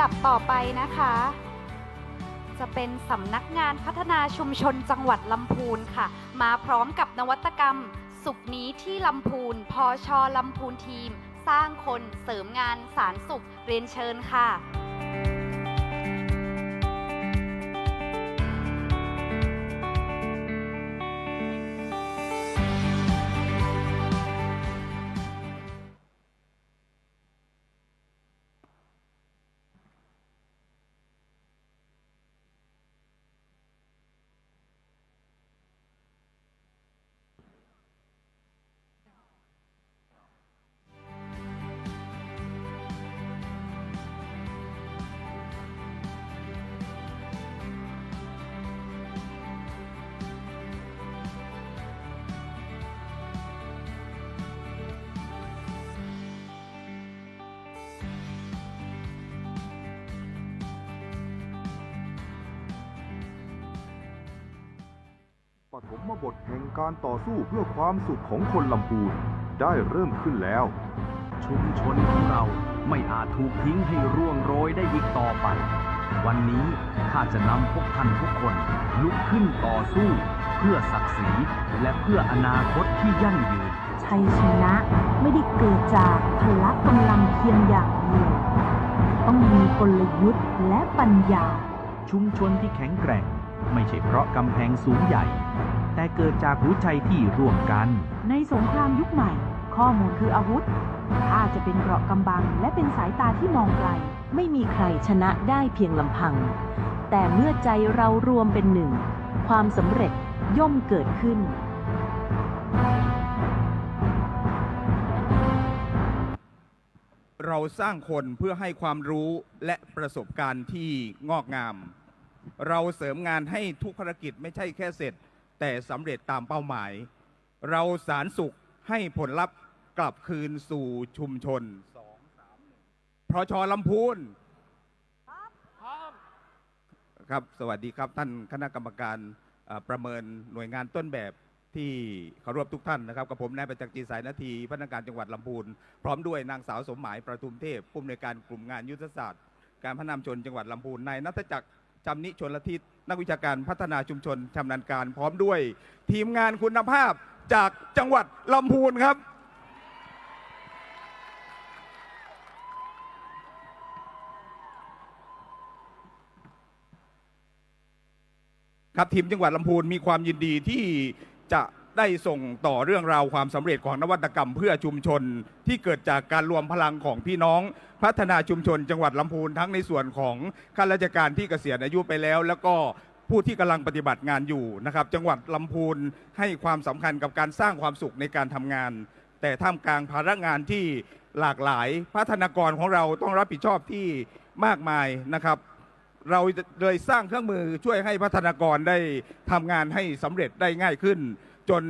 ำดับต่อไปนะคะ จะเป็นสำนักงานพัฒนาชุมชนจังหวัดลำพูนค่ะ มาพร้อมกับนวัตกรรม สุขนี้ที่ลำพูนพอชอลำพูนทีม สร้างคนเสริมงานสารสุขเรียนเชิญค่ะ ฐมบทแห่งการต่อสู้เพื่อความสุขของคนลำพูนได้เริ่มขึ้นแล้ว ชุมชนของเราไม่อาจถูกทิ้งให้ร่วงโรยได้อีกต่อไป วันนี้ข้าจะนำพวกท่านทุกคน ลุกขึ้นต่อสู้ เพื่อศักดิ์ศรีและเพื่ออนาคตที่ยั่งยืน ชัยชนะไม่ได้เกิดจากพละกำลังเพียงอย่างเดียว ต้องมีกลยุทธ์และปัญญา ชุมชนที่แข็งแกร่ง ไม่ใช่เพราะกำแพงสูงใหญ่ แต่เกิดจากหัวใจที่ร่วมกัน ในสงครามยุคใหม่ ข้อมูลคืออาวุธถ้าจะเป็นเกราะกำบัง และเป็นสายตาที่มองไกล ไม่มีใครชนะได้เพียงลำพัง แต่เมื่อใจเรารวมเป็นหนึ่ง ความสำเร็จย่อมเกิดขึ้น เราสร้างคนเพื่อให้ความรู้และประสบการณ์ที่งอกงาม เราเสริมงานให้ทุกภารกิจไม่ใช่แค่เสร็จ แต่สำเร็จตามเป้าหมาย เราสารสุขให้ผลลัพธ์กลับคืนสู่ชุมชนพอชอลำพูนครับ สวัสดีครับท่านคณะกรรมการเอ่อประเมินหน่วยงานต้นแบบที่เคารพทุกท่านนะครับกับผมนายประจักษ์จีสายนาทีพนักงานจังหวัดลำพูน พร้อมด้วยนางสาวสมหมายประทุมเทพผู้อำนวยการกลุ่มงานยุทธศาสตร์ การพัฒนามชนจังหวัดลำพูนนายนัทจักร จำนิชนละทิศนักวิชาการพัฒนาชุมชนชำนาญการพร้อมด้วย ทีมงานคุณภาพจากจังหวัดลำพูนครับ ครับทีมจังหวัดลำพูนมีความยินดีที่จะ ได้ส่งต่อเรื่องราวความสำเร็จของนวัตกรรมเพื่อชุมชน ที่เกิดจากการรวมพลังของพี่น้อง พัฒนาชุมชน จังหวัดลำพูนทั้งในส่วนของข้าราชการที่เกษียณอายุไปแล้ว แล้วก็ผู้ที่กำลังปฏิบัติงานอยู่นะครับ จังหวัดลำพูนให้ความสำคัญกับการสร้างความสุขในการทำงาน แต่ท่ามกลางภาระงานที่หลากหลายพัฒนากรของเราต้องรับผิดชอบที่มากมายนะครับ เราเลยสร้างเครื่องมือช่วยให้พัฒนากรได้ทำงานให้สำเร็จได้ง่ายขึ้น จน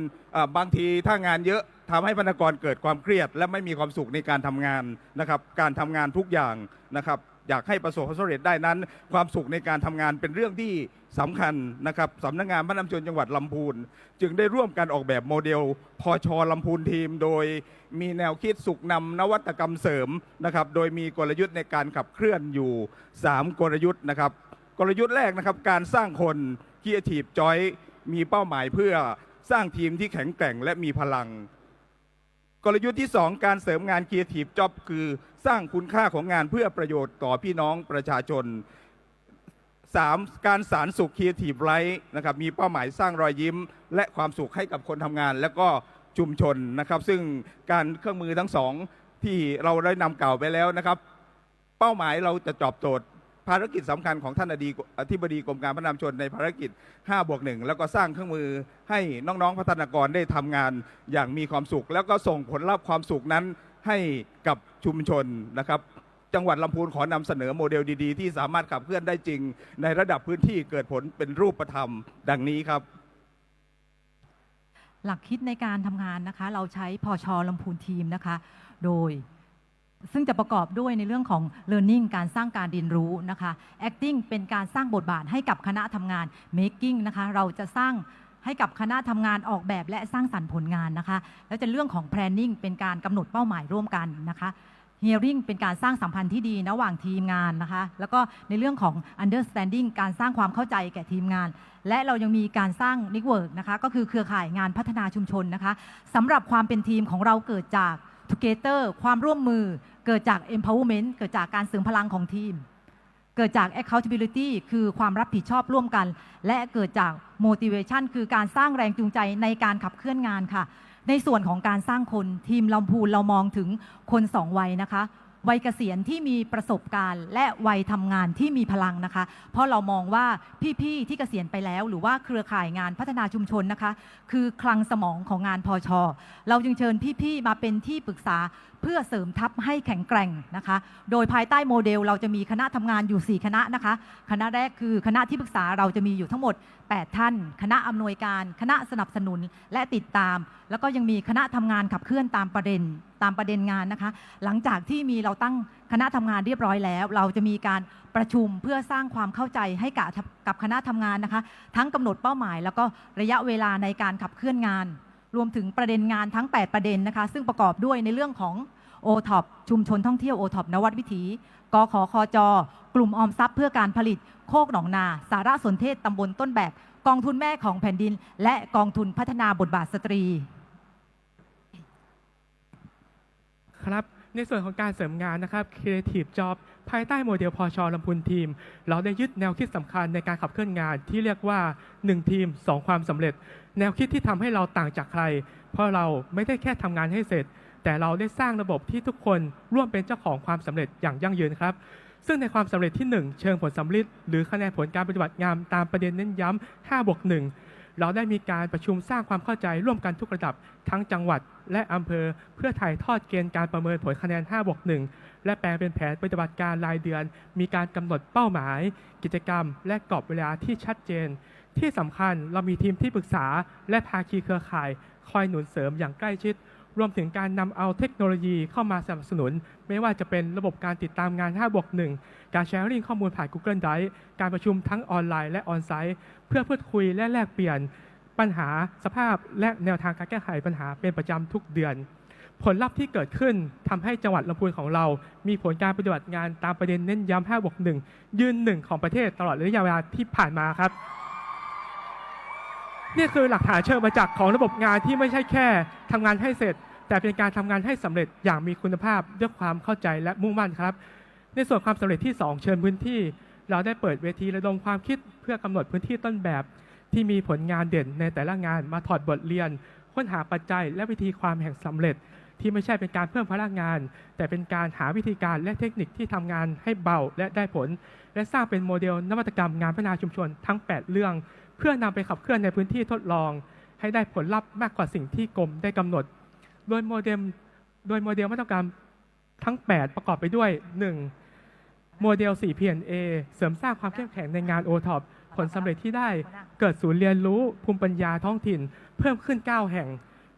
บางทีถ้างานเยอะทำให้พัฒนากรเกิดความเครียด และไม่มีความสุขในการทำงานนะครับ การทำงานทุกอย่างนะครับ อยากให้ประสบความสำเร็จได้นั้น ความสุขในการทำงานเป็นเรื่องที่สำคัญนะครับสำนักงานพัฒนามชนจังหวัดลำพูน จึงได้ร่วมกันออกแบบโมเดลพอชอลำพูนทีม โดยมีแนวคิดสุขนำนวัตกรรมเสริมนะครับ โดยมีกลยุทธ์ในการขับเคลื่อนอยู่ 3 กลยุทธ์นะครับ กลยุทธ์แรกนะครับการสร้างคน Creative Joy มีเป้าหมายเพื่อ สร้างทีมที่แข็งแกร่งและมีพลัง กลยุทธ์ที่ 2 การเสริมงาน Creative Job คือสร้างคุณค่าของงานเพื่อประโยชน์ต่อพี่น้องประชาชน 3. การสารสุข Creative Life นะครับมีเป้าหมายสร้างรอยยิ้ม และความสุขให้กับคนทำงาน และก็ชุมชนนะครับ ซึ่งการเครื่องมือทั้งสองที่เราได้นำเกล่าวไปแล้วนะครับ เป้าหมายเราจะตอบโจทย์ ภารกิจสำคัญของท่านอดีอธิบดีกรมการพัฒนาชนในภารกิจ5บวก1แล้วก็สร้างเครื่องมือให้น้องๆพัฒนากรได้ทำงานอย่างมีความสุข แล้วก็ส่งผลลัพธ์ความสุขนั้นให้กับชุมชนนะครับ จังหวัดลำพูนขอนำเสนอโมเดลดีๆ ที่สามารถขับเคลื่อนได้จริง ในระดับพื้นที่เกิดผลเป็นรูปธรรม ดังนี้ครับ หลักคิดในการทำงานนะคะ เราใช้พอชอลำพูนทีมนะคะ โดย ซึ่งจะประกอบด้วยในเรื่องของ learning การสร้างการเรียนรู้นะคะ acting เป็นการสร้างบทบาทให้กับคณะทำงาน making นะคะเราจะสร้างให้กับคณะทำงานออกแบบและสร้างสรรค์ผลงานนะคะ แล้วจะเรื่องของ planning เป็นการกำหนดเป้าหมายร่วมกันนะคะ hearing เป็นการสร้างสัมพันธ์ที่ดีระหว่างทีมงานนะคะ แล้วก็ในเรื่องของ understanding การสร้างความเข้าใจแก่ทีมงาน และเรายังมีการสร้าง network นะคะก็คือเครือข่ายงานพัฒนาชุมชนนะคะสำหรับความเป็นทีมของเราเกิดจาก together ความร่วมมือ เกิดจาก empowerment เกิดจากการเสริมพลังของทีม เกิดจาก accountability คือความรับผิดชอบร่วมกัน และเกิดจาก motivation คือการสร้างแรงจูงใจในการขับเคลื่อนงานค่ะ ในส่วนของการสร้างคนทีมลำพูนเรามองถึงคนสองวัยนะคะวัยเกษียณที่มีประสบการณ์ และวัยทำงานที่มีพลังนะคะ เพราะเรามองว่าพี่ๆที่เกษียณไปแล้ว หรือว่าเครือข่ายงานพัฒนาชุมชนนะคะ คือคลังสมองของงานพอชอเราจึงเชิญพี่ๆมาเป็นที่ปรึกษา เพื่อเสริมทัพให้แข็งแกร่งนะคะ โดยภายใต้โมเดลเราจะมีคณะทำงานอยู่ 4 คณะนะคะ คณะแรกคือคณะที่ปรึกษาเราจะมีอยู่ทั้งหมด 8 ท่าน คณะอำนวยการ คณะสนับสนุนและติดตาม แล้วก็ยังมีคณะทำงานขับเคลื่อนตามประเด็นตามประเด็นงานนะคะ หลังจากที่มีเราตั้งคณะทำงานเรียบร้อยแล้ว เราจะมีการประชุมเพื่อสร้างความเข้าใจให้กับกับคณะทำงานนะคะ ทั้งกำหนดเป้าหมาย แล้วก็ระยะเวลาในการขับเคลื่อนงาน รวมถึงประเด็นงานทั้ง 8 ประเด็นนะคะ ซึ่งประกอบด้วยในเรื่องของ o t o p ชุมชนท่องเที่ยว o t o p นวัดวิถี กขคจ กลุ่มออมทรัพย์เพื่อการผลิต โคกหนองนา สารสนเทศตำบลต้นแบบ กองทุนแม่ของแผ่นดิน และกองทุนพัฒนาบทบาทสตรี ครับในส่วนของการเสริมงานนะครับ Creative Job ภายใต้โมเดลพอชอลำพูนทีม เราได้ยึดแนวคิดสำคัญในการขับเคลื่อนงานที่เรียกว่า 1 ทีม 2 ความสำเร็จ แนวคิดที่ทำให้เราต่างจากใคร เพราะเราไม่ได้แค่ทำงานให้เสร็จ แต่เราได้สร้างระบบที่ทุกคนร่วมเป็นเจ้าของความสำเร็จอย่างยั่งยืนครับ ซึ่งในความสำเร็จที่ 1 เชิงผลสำลิดหรือคะแนนผลการปฏิบัติงานตามประเด็นเน้นย้ำ5บวก1เราได้มีการประชุมสร้างความเข้าใจร่วมกันทุกระดับทั้งจังหวัดและอำเภอ เพื่อถ่ายทอดเกณฑ์การประเมินผลคะแนน 5 บวก 1 และแปลเป็นแผนปฏิบัติการรายเดือน มีการกำหนดเป้าหมาย กิจกรรม และกรอบเวลาที่ชัดเจน ที่สำคัญเรามีทีมที่ปรึกษาและภาคีเครือข่าย คอยหนุนเสริมอย่างใกล้ชิด รวมถึงการนำเอาเทคโนโลยีเข้ามาสนับสนุน ไม่ว่าจะเป็นระบบการติดตามงาน5บวก1การแชร์ลิงข้อมูลผ่าน Google Drive การประชุมทั้งออนไลน์และออนไซต์ เพื่อพูดคุยและแลกเปลี่ยน ปัญหาสภาพและแนวทางการแก้ไขปัญหาเป็นประจำทุกเดือนผลลัพธ์ที่เกิดขึ้นทำให้จังหวัดลำพูนของเรา มีผลการปฏิบัติงานตามประเด็นเน้นย้ำ5บวก1ยืนหนึ่งของประเทศตลอดระยะเวลาที่ผ่านมาครับ นี่คือหลักฐานเชิงประจักษ์ของระบบงานที่ไม่ใช่แค่ทำงานให้เสร็จ แต่เป็นการทำงานให้สำเร็จอย่างมีคุณภาพด้วยความเข้าใจและมุ่งมั่นครับ ในส่วนความสำเร็จที่ 2 เชิญพื้นที่ เราได้เปิดเวทีระดมความคิดเพื่อกำหนดพื้นที่ต้นแบบ ที่มีผลงานเด่นในแต่ละงานมาถอดบทเรียน ค้นหาปัจจัย และวิธีความแห่งสำเร็จ ที่ไม่ใช่เป็นการเพิ่มพลังงาน แต่เป็นการหาวิธีการและเทคนิคที่ทำงานให้เบาและได้ผล และสร้างเป็นโมเดลนวัตกรรมงานพัฒนาชุมชนทั้ง 8 เรื่อง เพื่อนำไปขับเคลื่อนในพื้นที่ทดลอง ให้ได้ผลลัพธ์มากกว่าสิ่งที่กรมได้กำหนด โดยโมเดลโดยโมเดลมาตรการทั้ง 8 ประกอบไปด้วย 1. โมเดล 4P&A เสริมสร้างความเข้มแข็งในงาน o t o p ผลสำเร็จที่ได้เกิดศูนย์เรียนรู้ภูมิปัญญาท้องถิ่น เพิ่มขึ้น 9 แห่ง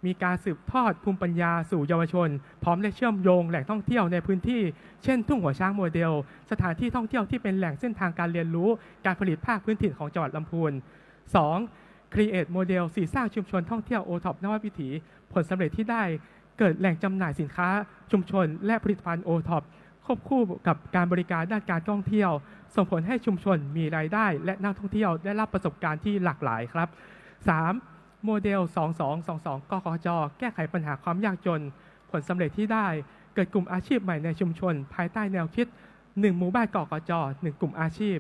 มีการสืบทอดภูมิปัญญาสู่เยาวชน พร้อมและเชื่อมโยงแหล่งท่องเที่ยวในพื้นที่ เช่น ทุ่งหัวช้างโมเดล สถานที่ท่องเที่ยวที่เป็นแหล่งเส้นทางการเรียนรู้ การผลิตภาคพื้นถิ่นของจังหวัดลำพูน 2. Create โมเดลสีสร้างชุมชนท่องเที่ยวโอท็อปนวัตวิถี ผลสำเร็จที่ได้เกิดแหล่งจำหน่ายสินค้าชุมชน และผลิตภัณฑ์โอท็อปควบคู่กับการบริการด้านการท่องเที่ยว ส่งผลให้ชุมชนมีรายได้ และนักท่องเที่ยวได้รับประสบการณ์ที่หลากหลายครับ 3. โมเดล 2222 กกจ แก้ไขปัญหาความยากจน ผลสำเร็จที่ได้ เกิดกลุ่มอาชีพใหม่ในชุมชน ภายใต้แนวคิด 1 หมู่บ้านกกจ 1 กลุ่มอาชีพ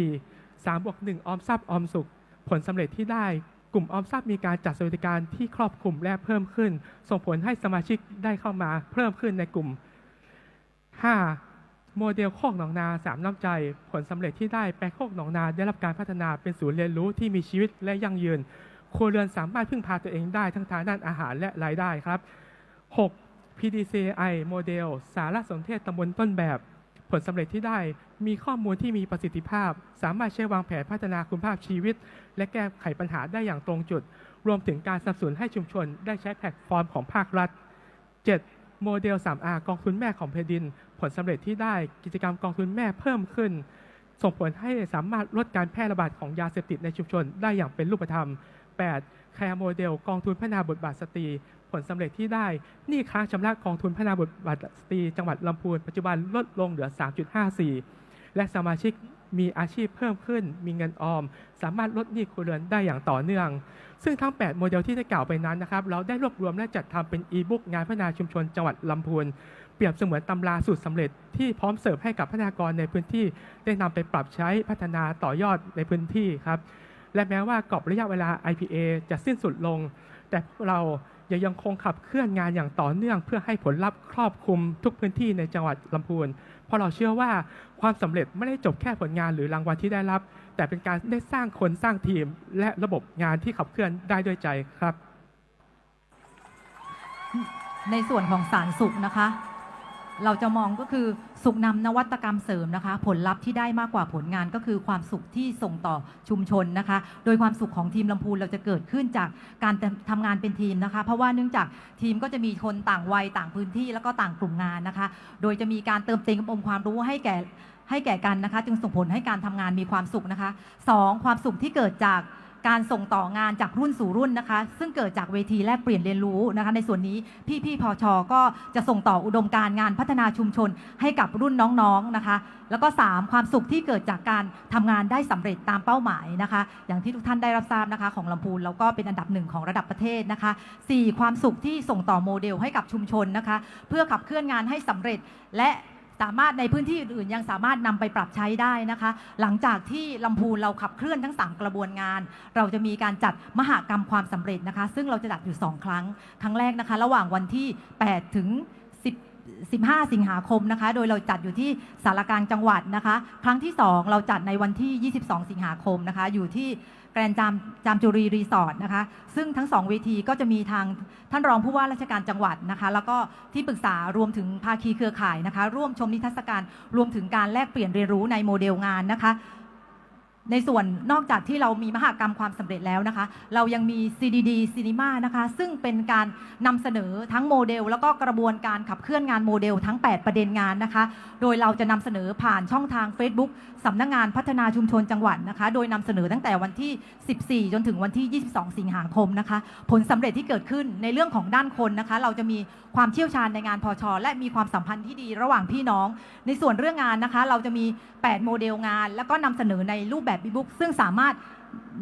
4. 3บวก1ออมทรัพย์ออมสุข ผลสำเร็จที่ได้กลุ่มออมทรัพย์มีการจัดสวัสดิการที่ครอบคลุมและเพิ่มขึ้น ส่งผลให้สมาชิกได้เข้ามาเพิ่มขึ้นในกลุ่ม 5. โมเดลโคกหนองนาสามน้ำใจ ผลสำเร็จที่ได้แปลงโคกหนองนาได้รับการพัฒนาเป็นศูนย์เรียนรู้ที่มีชีวิตและยั่งยืนครัวเรือนสามารถพึ่งพาตัวเองได้ทั้งทางด้านอาหารและรายได้ครับ 6. PDCI โมเดล สารสนเทศตำบลต้นแบบ ผลสำเร็จที่ได้มีข้อมูลที่มีประสิทธิภาพ สามารถใช้วางแผนพัฒนาคุณภาพชีวิต และแก้ไขปัญหาได้อย่างตรงจุด รวมถึงการสนับสนุนให้ชุมชน ได้ใช้แพลตฟอร์มของภาครัฐ 7. โมเดล 3R กองทุนแม่ของแผ่นดิน ผลสำเร็จที่ได้กิจกรรมกองทุนแม่เพิ่มขึ้น ส่งผลให้สามารถลดการแพร่ระบาดของยาเสพติดในชุมชน ได้อย่างเป็นรูปธรรม 8 แคร์โมเดลกองทุนพัฒนาบทบาทสตรี ผลสำเร็จที่ได้หนี้ค้างชำระกองทุนพัฒนาบทบาทสตรีจังหวัดลำพูนปัจจุบันลดลงเหลือ 3.54 และสมาชิกมีอาชีพเพิ่มขึ้น มีเงินออม สามารถลดหนี้ครัวเรือนได้อย่างต่อเนื่อง ซึ่งทั้ง 8 โมเดลที่ได้กล่าวไปนั้นนะครับ เราได้รวบรวมและจัดทำเป็นอีบุ๊กงานพัฒนาชุมชนจังหวัดลำพูน เปรียบเสมือนตำราสูตรสำเร็จที่พร้อมเสิร์ฟให้กับพัฒนากรในพื้นที่ ได้นำไปปรับใช้พัฒนาต่อยอดในพื้นที่ครับ และแม้ว่ากรอบระยะเวลา IPA จะสิ้นสุดลง แต่พวกเรา ยังยังคงขับเคลื่อนงานอย่างต่อเนื่อง เพื่อให้ผลลัพธ์ครอบคลุมทุกพื้นที่ในจังหวัดลำพูน เพราะเราเชื่อว่าความสำเร็จไม่ได้จบแค่ผลงานหรือรางวัลที่ได้รับ แต่เป็นการได้สร้างคนสร้างทีม และระบบงานที่ขับเคลื่อนได้ด้วยใจครับ ในส่วนของสารสุขนะคะ เราจะมองก็คือสุขนำนวัตกรรมเสริมนะคะ ผลลัพธ์ที่ได้มากกว่าผลงานก็คือความสุขที่ส่งต่อชุมชนนะคะ โดยความสุขของทีมลำพูนเราจะเกิดขึ้นจากการทำงานเป็นทีมนะคะ เพราะว่าเนื่องจากทีมก็จะมีคนต่างวัยต่างพื้นที่แล้วก็ต่างกลุ่มงานนะคะ โดยจะมีการเติมเต็มองค์ความรู้ให้แก่ให้แก่กันนะคะ จึงส่งผลให้การทำงานมีความสุขนะคะสองความสุขที่เกิดจาก การส่งต่องานจากรุ่นสู่รุ่นนะคะ ซึ่งเกิดจากเวทีแลกเปลี่ยนเรียนรู้นะคะ ในส่วนนี้พี่ๆพอชก็จะส่งต่ออุดมการงานพัฒนาชุมชนให้กับรุ่นน้องๆนะคะ แล้วก็ 3 ความสุขที่เกิดจากการทำงานได้สำเร็จตามเป้าหมายนะคะ อย่างที่ทุกท่านได้รับทราบนะคะ ของลำพูนเราก็เป็นอันดับหนึ่งของระดับประเทศนะคะ 4 ความสุขที่ส่งต่อโมเดลให้กับชุมชนนะคะ เพื่อขับเคลื่อนงานให้สำเร็จและ สามารถในพื้นที่อื่นๆยังสามารถนำไปปรับใช้ได้นะคะ หลังจากที่ลำพูนเราขับเคลื่อนทั้ง 3 กระบวนงาน เราจะมีการจัดมหากรรมความสำเร็จนะคะ ซึ่งเราจะจัดอยู่ 2 ครั้ง ครั้งแรกนะคะ ระหว่างวันที่ 8 ถึง 15 สิงหาคมนะคะ โดยเราจัดอยู่ที่สารกลางจังหวัดนะคะ ครั้งที่ 2 เราจัดในวันที่ 22 สิงหาคมนะคะ อยู่ที่แกรนด์จามจามจุรีรีสอร์ทนะคะ ซึ่งทั้งสองเวทีก็จะมีทางท่านรองผู้ว่าราชการจังหวัดนะคะ แล้วก็ที่ปรึกษารวมถึงภาคีเครือข่ายนะคะ ร่วมชมนิทรรศการ รวมถึงการแลกเปลี่ยนเรียนรู้ในโมเดลงานนะคะ ในส่วนนอกจากที่เรามีมหากรรมความสำเร็จแล้วนะคะ เรายังมี CDD Cinema นะคะ ซึ่งเป็นการนำเสนอทั้งโมเดล แล้วก็กระบวนการขับเคลื่อนงานโมเดลทั้ง 8 ประเด็นงานนะคะ โดยเราจะนำเสนอผ่านช่องทาง Facebook สำนักงานพัฒนาชุมชนจังหวัดนะคะ โดยนำเสนอตั้งแต่วันที่ 14 จนถึงวันที่ 22 สิงหาคมนะคะ ผลสำเร็จที่เกิดขึ้นในเรื่องของด้านคนนะคะ เราจะมี ความเชี่ยวชาญในงานพอชอและมีความสัมพันธ์ที่ดีระหว่างพี่น้อง ในส่วนเรื่องงานนะคะ เราจะมี 8 โมเดลงาน แล้วก็นำเสนอในรูปแบบบิ๊กซึ่งสามารถ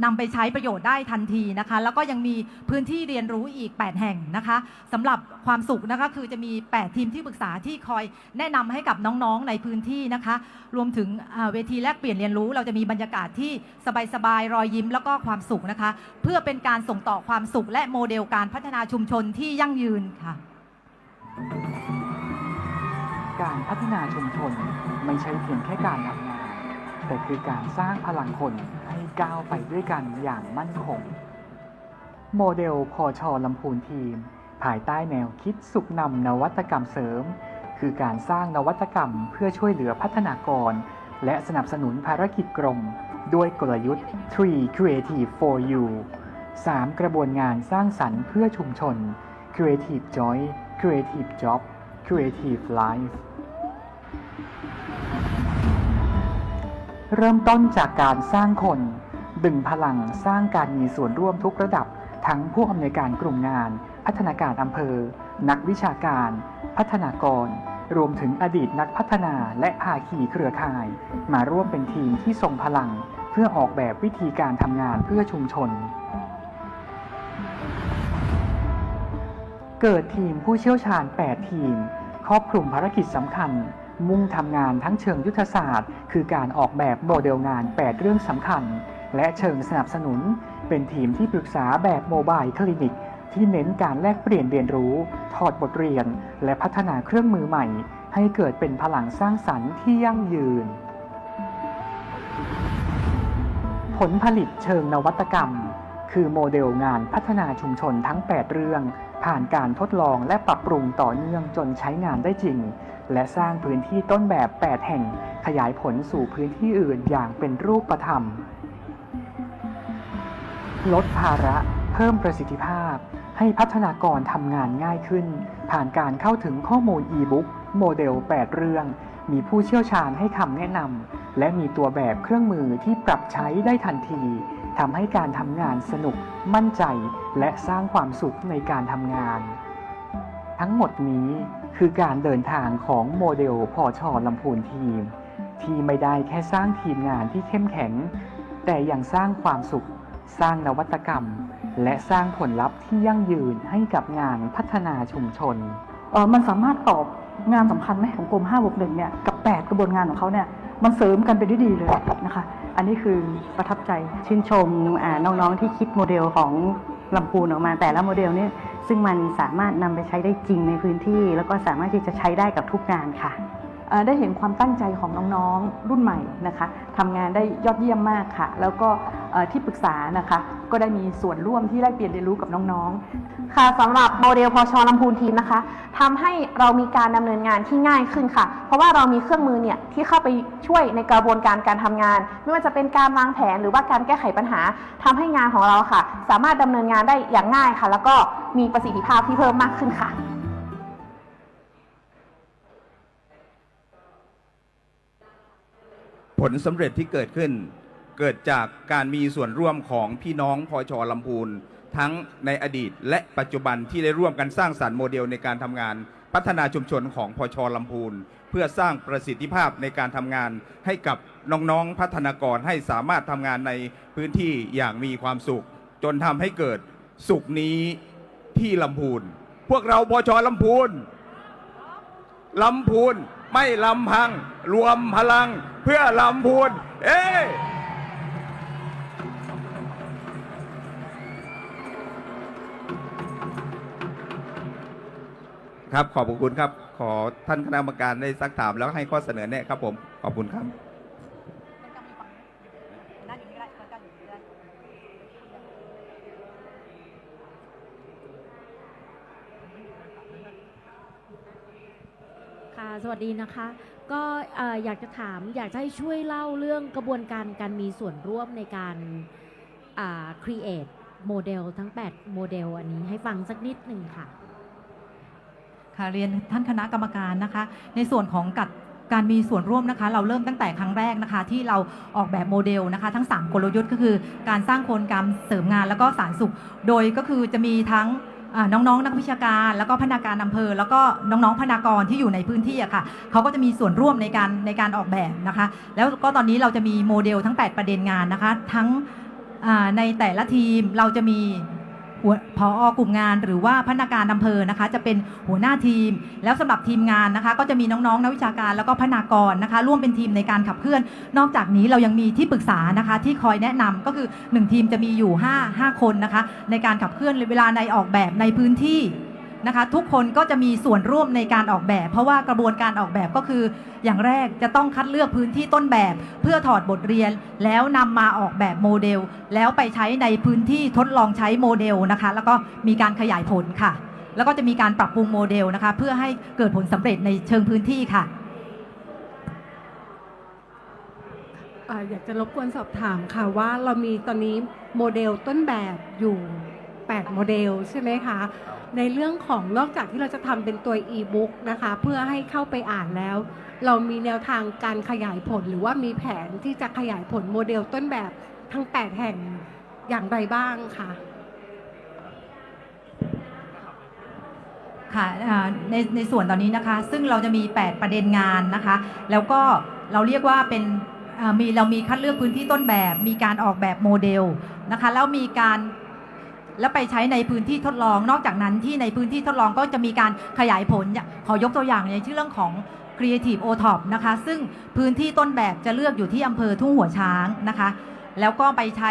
นำไปใช้ประโยชน์ได้ทันทีนะคะ แล้วก็ยังมีพื้นที่เรียนรู้อีก 8 แห่งนะคะสำหรับความสุขนะคะคือจะมี 8 ทีมที่ปรึกษาที่คอยแนะนำให้กับน้องๆในพื้นที่นะคะ รวมถึงเวทีแลกเปลี่ยนเรียนรู้ เราจะมีบรรยากาศที่สบายๆรอยยิ้มแล้วก็ความสุขนะคะ เพื่อเป็นการส่งต่อความสุขและโมเดลการพัฒนาชุมชนที่ยั่งยืนค่ะ การพัฒนาชุมชนไม่ใช่เพียงแค่การทำงาน แต่คือการสร้างพลังคนให้ก้าวไปด้วยกันอย่างมั่นคง โมเดลพอชอลำพูนทีม ภายใต้แนวคิดสุขนำนวัตกรรมเสริม คือการสร้างนวัตกรรมเพื่อช่วยเหลือพัฒนากร และสนับสนุนภารกิจกรม ด้วยกลยุทธ์ 3 Creative for You 3 กระบวนงานสร้างสรรค์เพื่อชุมชน Creative Joy Creative Job Creative Life เริ่มต้นจากการสร้างคน ดึงพลังสร้างการมีส่วนร่วมทุกระดับ ทั้งผู้อำนวยการกลุ่มงาน พัฒนาการอำเภอ นักวิชาการ พัฒนากร รวมถึงอดีตนักพัฒนาและภาคีเครือข่าย มาร่วมเป็นทีมที่ทรงพลัง เพื่อออกแบบวิธีการทำงานเพื่อชุมชน เกิดทีมผู้เชี่ยวชาญ 8 ทีม ครอบคลุมภารกิจสำคัญ มุ่งทำงานทั้งเชิงยุทธศาสตร์ คือการออกแบบโมเดลงาน 8 เรื่องสำคัญ และเชิงสนับสนุน เป็นทีมที่ปรึกษาแบบโมบายคลินิก ที่เน้นการแลกเปลี่ยนเรียนรู้ ถอดบทเรียน และพัฒนาเครื่องมือใหม่ ให้เกิดเป็นพลังสร้างสรรค์ที่ยั่งยืน ผลผลิตเชิงนวัตกรรม คือโมเดลงานพัฒนาชุมชนทั้ง 8 เรื่อง ผ่านการทดลองและปรับปรุงต่อเนื่องจนใช้งานได้จริง และสร้างพื้นที่ต้นแบบ 8 แห่งขยายผลสู่พื้นที่อื่นอย่างเป็นรูปธรรม ลดภาระ เพิ่มประสิทธิภาพ ให้พัฒนากรทำงานง่ายขึ้น ผ่านการเข้าถึงข้อมูลอีบุ๊กโมเดล 8 เรื่อง มีผู้เชี่ยวชาญให้คำแนะนำและมีตัวแบบเครื่องมือที่ปรับใช้ได้ทันทีทำให้การทำงานสนุก มั่นใจ และสร้างความสุขในการทำงาน ทั้งหมดนี้คือการเดินทางของโมเดลพอชอลำพูนทีม ที่ไม่ได้แค่สร้างทีมงานที่เข้มแข็ง แต่ยังสร้างความสุข สร้างนวัตกรรม และสร้างผลลัพธ์ที่ยั่งยืนให้กับงานพัฒนาชุมชนเออมันสามารถตอบ งานสำคัญไหมของกรม5บวก1เนี่ยกับ 8 กระบวนงานของเขาเนี่ยมันเสริมกันไปได้ดีเลยนะคะ อันนี้คือประทับใจชื่นชมน้องๆที่คิดโมเดลของลำพูนออกมาแต่ละโมเดลเนี่ยซึ่งมันสามารถนำไปใช้ได้จริงในพื้นที่ แล้วก็สามารถที่จะใช้ได้กับทุกงานค่ะ ได้เห็นความตั้งใจของน้องๆรุ่นใหม่นะคะทำงานได้ยอดเยี่ยมมากค่ะ แล้วก็ที่ปรึกษานะคะ ก็ได้มีส่วนร่วมที่ได้เปลี่ยนเรียนรู้กับน้องๆ ค่ะสำหรับโมเดลพอชอลำพูนทีมนะคะทำให้เรามีการดำเนินงานที่ง่ายขึ้นค่ะ เพราะว่าเรามีเครื่องมือเนี่ยที่เข้าไปช่วยในกระบวนการการทำงาน ไม่ว่าจะเป็นการวางแผนหรือว่าการแก้ไขปัญหาทำให้งานของเราค่ะ สามารถดำเนินงานได้อย่างง่ายค่ะ แล้วก็มีประสิทธิภาพที่เพิ่มมากขึ้นค่ะ ผลสำเร็จที่เกิดขึ้น เกิดจากการมีส่วนร่วมของพี่น้องพอชอลำพูน ทั้งในอดีตและปัจจุบันที่ได้ร่วมกันสร้างสรรค์โมเดลในการทำงาน พัฒนาชุมชนของพอชอลำพูน เพื่อสร้างประสิทธิภาพในการทำงานให้กับน้องๆพัฒนากรให้สามารถทำงานในพื้นที่อย่างมีความสุข จนทำให้เกิดสุขนี้ที่ลำพูน พวกเราพอชอลำพูนลำพูน ไม่ลำพัง รวมพลังเพื่อลำพูน เอ้ครับขอบคุณครับ ขอท่านคณะกรรมการได้ซักถามแล้วให้ข้อเสนอแนะครับผม ขอบคุณครับ วัสดีนะคะ ก็เอ่อยากจะถามอยากจะให้ช่วยเล่าเรื่องกระบวนการการมีส่วนร่วมในการ create โมเดลทั้ง 8 โมเดลอันนี้ให้ฟังสักนิดหนึ่งค่ะ ค่ะเรียนท่านคณะกรรมการนะคะ ในส่วนของกัดการมีส่วนร่วมนะคะ เราเริ่มตั้งแต่ครั้งแรกนะคะ ที่เราออกแบบโมเดลนะคะ ทั้ง 3 กลยุทธ์ก็คือ การสร้างโครงการเสริมงานแล้วก็สารสุข โดยก็คือจะมีทั้ง อ่าน้องๆ นักวิชาการแล้วก็พนักงานอำเภอ แล้วก็น้องๆพนักงานที่อยู่ในพื้นที่อะค่ะเขาก็จะมีส่วนร่วมในการในการออกแบบนะคะ แล้วก็ตอนนี้เราจะมีโมเดลทั้ง 8 ประเด็นงานนะคะ ทั้งอ่าในแต่ละทีมเราจะมี หัวพออกลุ่มงานหรือว่าพนักงานอำเภอนะคะ จะเป็นหัวหน้าทีม แล้วสำหรับทีมงานนะคะ ก็จะมีน้องๆนักวิชาการแล้วก็พนักงานนะคะ ร่วมเป็นทีมในการขับเคลื่อน นอกจากนี้เรายังมีที่ปรึกษานะคะ ที่คอยแนะนำก็คือ 1 ทีมจะมีอยู่ 5 5 คนนะคะ ในการขับเคลื่อนเวลาในออกแบบในพื้นที่ นะคะ ทุกคนก็จะมีส่วนร่วมในการออกแบบ เพราะว่ากระบวนการออกแบบก็คืออย่างแรกจะต้องคัดเลือกพื้นที่ต้นแบบ เพื่อถอดบทเรียน แล้วนำมาออกแบบโมเดล แล้วไปใช้ในพื้นที่ทดลองใช้โมเดลนะคะ แล้วก็มีการขยายผลค่ะ แล้วก็จะมีการปรับปรุงโมเดลนะคะ เพื่อให้เกิดผลสำเร็จในเชิงพื้นที่ค่ะอ่าอยากจะรบกวนสอบถามค่ะว่าเรามีตอนนี้โมเดลต้นแบบอยู่ 8 โมเดลใช่ไหมคะ ในเรื่องของนอกจากที่เราจะทำเป็นตัว e-book นะคะ เพื่อให้เข้าไปอ่านแล้ว เรามีแนวทางการขยายผลหรือว่ามีแผนที่จะขยายผลโมเดลต้นแบบทั้ง 8 แห่งอย่างไรบ้างคะค่ะในในส่วนตอนนี้นะคะ ซึ่งเราจะมี 8 ประเด็นงานนะคะ แล้วก็เราเรียกว่าเป็นมีเรามีคัดเลือกพื้นที่ต้นแบบ มีการออกแบบโมเดลนะคะ แล้วมีการ แล้วไปใช้ในพื้นที่ทดลอง นอกจากนั้นที่ในพื้นที่ทดลองก็จะมีการขยายผล ขอยกตัวอย่างในเรื่องของ Creative o t o p นะคะ ซึ่งพื้นที่ต้นแบบจะเลือกอยู่ที่อำเภอทุ่งหัวช้างนะคะ แล้วก็ไปใช้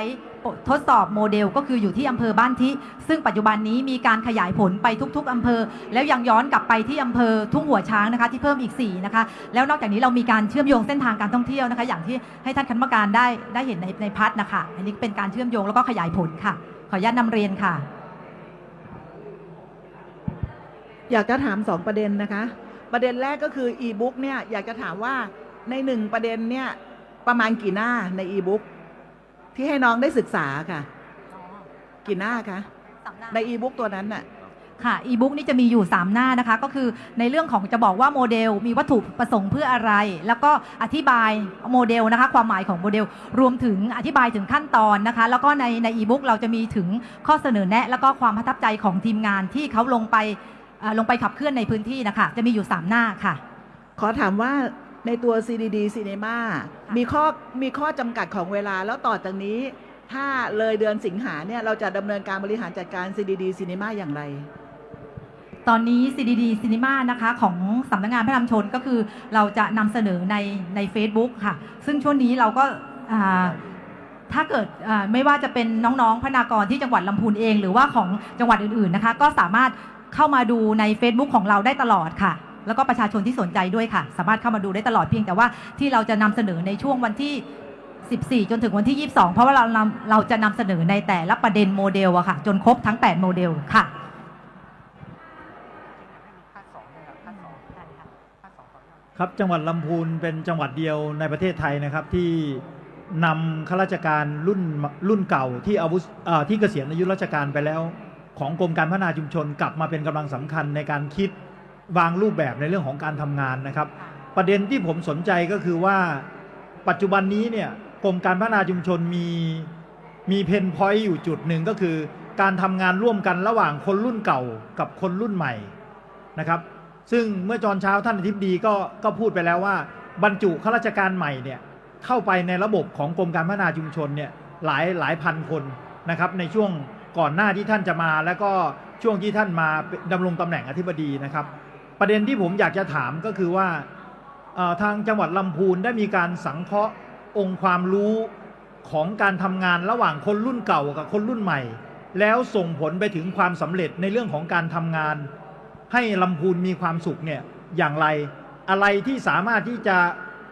ทดสอบโมเดลก็คืออยู่ที่อำเภอบ้านทิ ซึ่งปัจจุบันนี้มีการขยายผลไปทุก ๆอำเภอ แล้วยังย้อนกลับไปที่อำเภอทุ่งหัวช้างนะคะที่เพิ่มอีก4นะคะแล้วนอกจากนี้เรามีการเชื่อมโยงเส้นทางการท่องเที่ยวนะคะ อย่างที่ให้ท่านคณะกรรมการได้ได้เห็นในในพัดนะคะ อันนี้เป็นการเชื่อมโยงแล้วก็ขยายผลค่ะ ขออนุญาตนำเรียนค่ะ อยากจะถามสองประเด็นนะคะ ประเด็นแรกก็คือ e-book เนี่ยอยากจะถามว่าในหนึ่งประเด็นเนี่ยประมาณกี่หน้าใน e-book ที่ให้น้องได้ศึกษาค่ะ กี่หน้าคะ ใน e-book ตัวนั้นน่ะ ค่ะอีบุ๊กนี่จะมีอยู่ 3 หน้านะคะ ก็คือในเรื่องของจะบอกว่าโมเดล มีวัตถุประสงค์เพื่ออะไร แล้วก็อธิบายโมเดลนะคะ ความหมายของโมเดล รวมถึงอธิบายถึงขั้นตอนนะคะ แล้วก็ในในอีบุ๊กเราจะมีถึงข้อเสนอแนะ แล้วก็ความประทับใจของทีมงานที่เขาลงไปเอ่อลงไปขับเคลื่อนในพื้นที่นะคะ จะมีอยู่ 3 หน้าค่ะ ขอถามว่าในตัว CDD Cinema มีข้อมีข้อจำกัดของเวลาแล้วต่อจากนี้ ถ้าเลยเดือนสิงหาเนี่ยเราจะดำเนินการบริหารจัดการ CDD Cinema อย่างไร ตอนนี้ CDD Cinema นะคะของสำนักงานพระนำชนก็คือเราจะนำเสนอในใน Facebook ค่ะ ซึ่งช่วงนี้เราก็อ่าถ้าเกิดอ่าไม่ว่าจะเป็นน้องๆพนากรที่จังหวัดลำพูนเอง หรือว่าของจังหวัดอื่นๆนะคะ ก็สามารถเข้ามาดูใน Facebook ของเราได้ตลอดค่ะ แล้วก็ประชาชนที่สนใจด้วยค่ะ สามารถเข้ามาดูได้ตลอดเพียงแต่ว่าที่เราจะนำเสนอในช่วงวันที่ 14 จนถึงวันที่ 22 เพราะว่าเรานำเราจะนำเสนอในแต่ละประเด็นโมเดลอะค่ะ จนครบทั้ง 8 โมเดลค่ะ ครับจังหวัดลำพูนเป็นจังหวัดเดียวในประเทศไทยนะครับที่นำข้าราชการรุ่นรุ่นเก่าที่อาวุธที่เกษียณอายุราชการไปแล้ว ของกรมการพัฒนาชุมชนกลับมาเป็นกำลังสำคัญในการคิดวางรูปแบบในเรื่องของการทำงานนะครับ ประเด็นที่ผมสนใจก็คือว่าปัจจุบันนี้เนี่ยกรมการพัฒนาชุมชนมีมีเพนพอยต์อยู่จุดหนึ่งก็คือ การทำงานร่วมกันระหว่างคนรุ่นเก่ากับคนรุ่นใหม่นะครับ ซึ่งเมื่อจอนเช้าท่านอธิบดีก็ก็พูดไปแล้วว่า บรรจุข้าราชการใหม่เนี่ยเข้าไปในระบบของกรมการพัฒนาชุมชนเนี่ยหลายหลายพันคนนะครับในช่วงก่อนหน้าที่ท่านจะมา แล้วก็ช่วงที่ท่านมาดำรงตำแหน่งอธิบดีนะครับ ประเด็นที่ผมอยากจะถามก็คือว่าทางจังหวัดลำพูนได้มีการสังเคราะห์องค์ความรู้ของการทำงานระหว่างคนรุ่นเก่ากับคนรุ่นใหม่ แล้วส่งผลไปถึงความสำเร็จในเรื่องของการทำงาน ให้ลำพูนมีความสุขเนี่ยอย่างไร อะไรที่สามารถที่จะ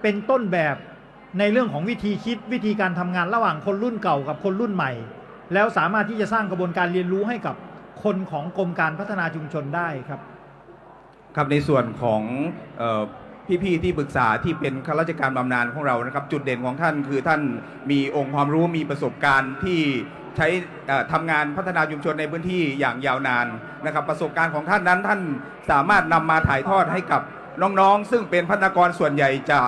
เป็นต้นแบบในเรื่องของวิธีคิดวิธีการทำงานระหว่างคนรุ่นเก่ากับคนรุ่นใหม่ แล้วสามารถที่จะสร้างกระบวนการเรียนรู้ให้กับคนของกรมการพัฒนาชุมชนได้ครับ ครับในส่วนของออพี่ๆที่ปรึกษาที่เป็นข้าราชการบำนาญของเรานะครับ จุดเด่นของท่านคือท่านมีองค์ความรู้มีประสบการณ์ที่ ใช้ทำงานพัฒนาชุมชนในพื้นที่อย่างยาวนานนะครับ ประสบการณ์ของท่านนั้นท่านสามารถนำมาถ่ายทอดให้กับน้องๆ ซึ่งเป็นพัฒนากรส่วนใหญ่จะ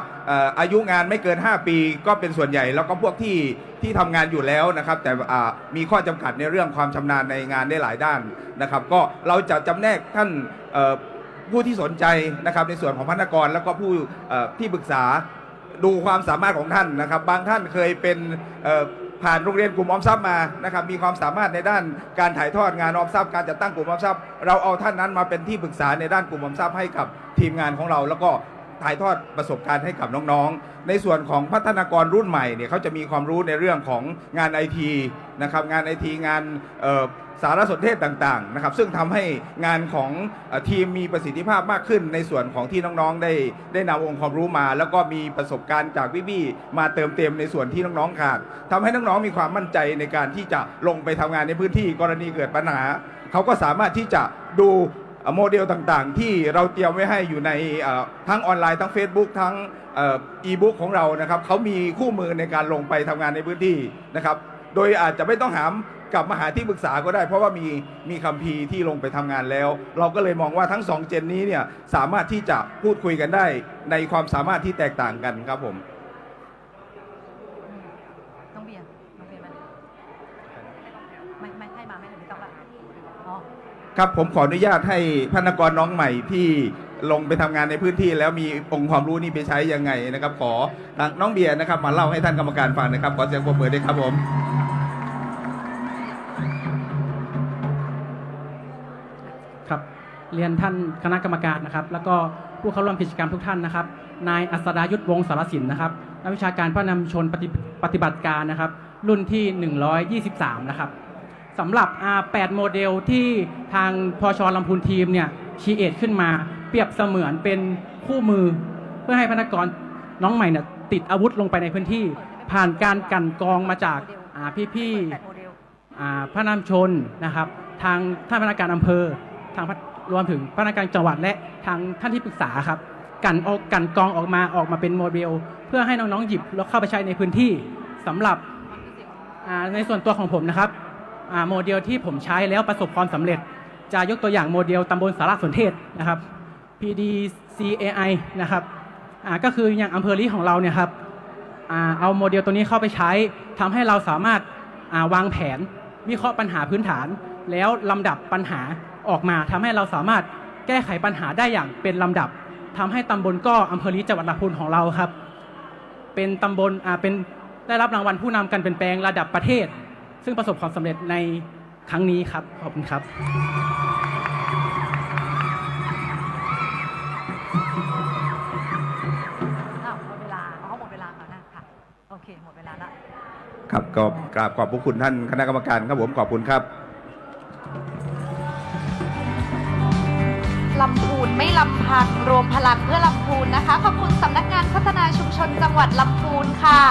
อายุงานไม่เกิน 5 ปีก็เป็นส่วนใหญ่ แล้วก็พวกที่ที่ทำงานอยู่แล้วนะครับ แต่มีข้อจำกัดในเรื่องความชำนาญในงานได้หลายด้านนะครับ ก็เราจะจำแนกท่านผู้ที่สนใจนะครับในส่วนของพนักงานแล้วก็ผู้ที่ปรึกษาดูความสามารถของท่านนะครับ บางท่านเคยเป็น ผ่านโรงเรียนกลุ่มออมทรัพย์มานะครับมีความสามารถในด้านการถ่ายทอดงานออมทรัพย์การจัดตั้งกลุ่มออมทรัพย์เราเอาท่านนั้นมาเป็นที่ปรึกษาในด้านกลุ่มออมทรัพย์ให้กับทีมงานของเรา แล้วก็ถ่ายทอดประสบการณ์ให้กับน้องๆ ในส่วนของพัฒนากรรุ่นใหม่เนี่ยเขาจะมีความรู้ในเรื่องของงานไอทีนะครับงานไอทีงานเอ่อ สารสนเทศต่างๆนะครับซึ่งทำให้งานของทีมมีประสิทธิภาพมากขึ้น ในส่วนของที่น้องๆได้ได้นำองค์ความรู้มา แล้วก็มีประสบการณ์จากพี่ๆมาเติมเต็มในส่วนที่น้องๆขาดทำให้น้องๆมีความมั่นใจในการที่จะลงไปทำงานในพื้นที่กรณีเกิดปัญหาเขาก็สามารถที่จะดูโมเดลต่างๆ ที่เราเตรียมไว้ให้อยู่ในทั้งออนไลน์ทั้ง Facebook ทั้งอีบุ๊กของเรานะครับเขามีคู่มือในการลงไปทำงานในพื้นที่นะครับ โดยอาจจะไม่ต้องหาม กลับมาหาที่ปรึกษาก็ได้ เพราะว่ามีมีคัมภีร์ที่ลงไปทำงานแล้ว เราก็เลยมองว่าทั้งสองเจนนี้เนี่ยสามารถที่จะพูดคุยกันได้ในความสามารถที่แตกต่างกันครับผมต้องเบียร์ต้องเบียร์ไหมไม่ไม่ให้มาไม่ไม่ต้องละอ๋อครับผมขออนุญาตให้พนักงานน้องใหม่ที่ลงไปทำงานในพื้นที่ แล้วมีองค์ความรู้นี่ไปใช้ยังไงนะครับ ขอทางน้องเบียร์นะครับ มาเล่าให้ท่านกรรมการฟังนะครับขอเสียงปรบมือด้วยครับผม เรียนท่านคณะกรรมการนะครับ แล้วก็ผู้เข้าร่วมกิจกรรมทุกท่านนะครับ นายอัศดายุทธวงศ์สารสินนะครับนักวิชาการพระนำชนปฏิปฏิบัติการนะครับ รุ่นที่ 123 นะครับสำหรับ R8 โมเดลที่ทางพชลำพูนทีมเนี่ยชีเอทขึ้นมา เปรียบเสมือนเป็นคู่มือ เพื่อให้พนักงานน้องใหม่เนี่ยติดอาวุธลงไปในพื้นที่ ผ่านการกันกองมาจากพี่ๆอ่พระนำชนนะครับ ทางท่านพนักงานอำเภอทาง ระรวมถึงพนักงานจังหวัดและทางท่านที่ปรึกษาครับกันออกกันกองออกมาออกมาเป็นโมเดล เพื่อให้น้องๆหยิบแล้วเข้าไปใช้ในพื้นที่สำหรับในส่วนตัวของผมนะครับโมเดลที่ผมใช้แล้วประสบความสำเร็จ จะยกตัวอย่างโมเดลตำบลสารสนเทศนะครับ PDCAI นะครับก็คืออย่างอำเภอลีของเราเนี่ยครับอเอาโมเดลตัวนี้เข้าไปใช้ทำให้เราสามารถาวางแผนวิเคราะห์ปัญหาพื้นฐาน แล้วลำดับปัญหา ออกมาทำให้เราสามารถแก้ไขปัญหาได้อย่างเป็นลำดับทำให้ตำบลก็อำเภอลีจังหวัดลำพูนของเราครับ เป็นตำบลอ่าเป็นได้รับรางวัลผู้นำการเปลี่ยนแปลงระดับประเทศ ซึ่งประสบความสำเร็จในครั้งนี้ครับขอบคุณครับอ้าวหมดเวลาเขาหมดเวลาแล้วนะค่ะโอเคหมดเวลาละครับก็กราบขอบพระคุณท่านคณะกรรมการครับผมขอบคุณครับ ลำพูนไม่ลำพังรวมพลังเพื่อลำพูนนะคะ ขอบคุณสำนักงานพัฒนาชุมชนจังหวัดลำพูนค่ะ